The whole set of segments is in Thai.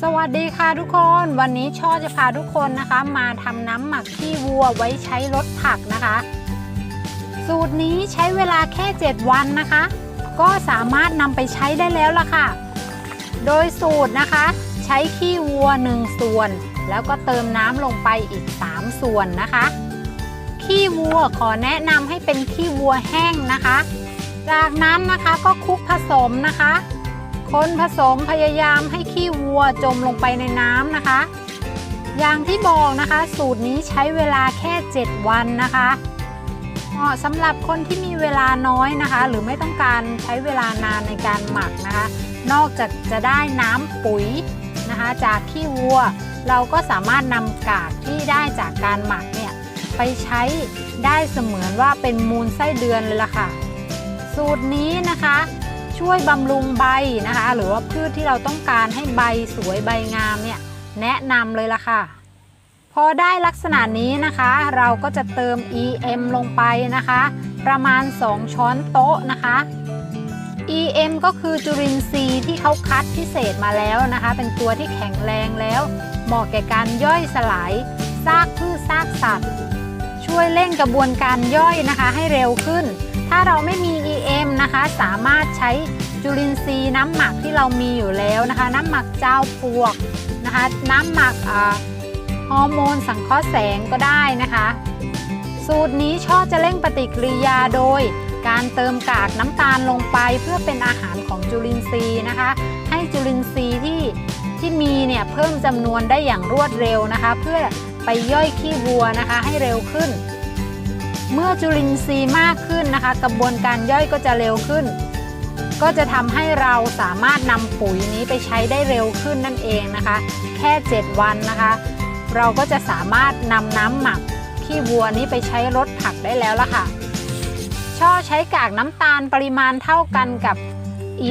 สวัสดีค่ะทุกคน วันนี้ช่อจะพาทุกคนนะคะ มาทำน้ำหมักขี้วัวไว้ใช้ลดผักนะคะ สูตรนี้ใช้เวลาแค่ 7 วันนะคะ ก็สามารถนำไปใช้ได้แล้วล่ะค่ะ โดยสูตรนะคะ ใช้ขี้วัว 1 ส่วน แล้วก็เติมน้ำลงไปอีก 3 ส่วนนะคะ ขี้วัวขอแนะนำให้เป็นขี้วัวแห้งนะคะ จากนั้นนะคะก็คลุกผสมนะคะ คนผสมพยายามให้ขี้วัวจมลงไปในน้ำนะคะ อย่างที่บอกนะคะ สูตรนี้ใช้เวลาแค่ 7 วันนะคะเหมาะสำหรับคนที่มีเวลาน้อยนะคะ หรือไม่ต้องการใช้เวลานานในการหมักนะคะ นอกจากจะได้น้ำปุ๋ยนะคะ จากขี้วัว เราก็สามารถนำกากที่ได้จากการหมักเนี่ยไปใช้ได้เสมือนว่าเป็นมูลไส้เดือนเลยล่ะค่ะ สูตรนี้นะคะ ช่วยบำรุงใบนะคะ หรือว่าพืชที่เราต้องการให้ใบสวยใบงามเนี่ยแนะนำเลยล่ะค่ะ พอได้ลักษณะนี้นะคะ เราก็จะเติม EM ลงไปนะคะ ประมาณ 2 ช้อนโต๊ะนะคะ EM ก็คือจุลินทรีย์ที่เขาคัดพิเศษมาแล้วนะคะ เป็นตัวที่แข็งแรงแล้ว เหมาะแก่การย่อยสลายซากพืชซากสัตว์ ช่วยเร่งกระบวนการย่อยนะคะให้เร็วขึ้น ถ้าเราไม่มี EM นะคะ สามารถใช้จุลินทรีย์น้ำหมักที่เรามีอยู่แล้วนะคะ น้ำหมักเจ้าปลวกนะคะ น้ำหมักฮอร์โมนสังเคราะห์แสงก็ได้นะคะ สูตรนี้ชอบจะเร่งปฏิกิริยาโดย การเติมกากน้ำตาลลงไปเพื่อเป็นอาหารของจุลินทรีย์นะคะ ให้จุลินทรีย์ที่ที่มีเนี่ยเพิ่มจำนวนได้อย่างรวดเร็วนะคะ เพื่อไปย่อยขี้วัวนะคะให้เร็วขึ้น มื่อจุลินทรีย์มากขึ้นนะคะ กระบวนการย่อยก็จะเร็วขึ้น ก็จะทำให้เราสามารถนำปุ๋ยนี้ไปใช้ได้เร็วขึ้นนั่นเองนะคะ แค่ 7 วันนะคะ เราก็จะสามารถนำน้ำหมักขี้วัวนี้ไปใช้รดผักได้แล้วล่ะค่ะ ช่อใช้กากน้ำตาลปริมาณเท่ากันกับ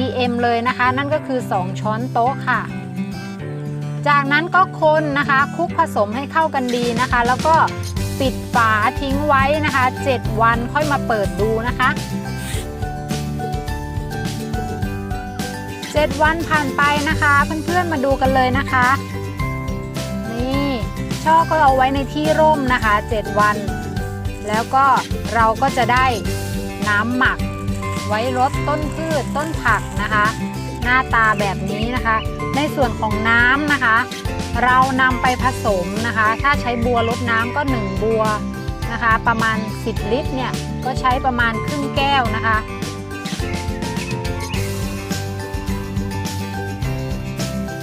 EM เลยนะคะ นั่นก็คือ 2 ช้อนโต๊ะค่ะ จากนั้นก็คนนะคะคลุกผสมให้เข้ากันดีนะคะ แล้วก็ ปิดฝาทิ้งไว้นะคะ 7 วันค่อยมาเปิดดูนะคะ 7 วันผ่านไปนะคะ เพื่อนๆมาดูกันเลยนะคะ นี่ช่อก็เอาไว้ในที่ร่มนะคะ 7 วัน แล้วก็เราก็จะได้น้ำหมักไว้รดต้นพืชต้นผักนะคะ หน้าตาแบบนี้นะคะ ในส่วนของน้ำนะคะ เรานำไปผสมนะคะ ถ้าใช้บัวลดน้ำก็ 1 บัวนะคะ ประมาณ 10 ลิตรเนี่ยก็ใช้ประมาณครึ่งแก้วนะคะ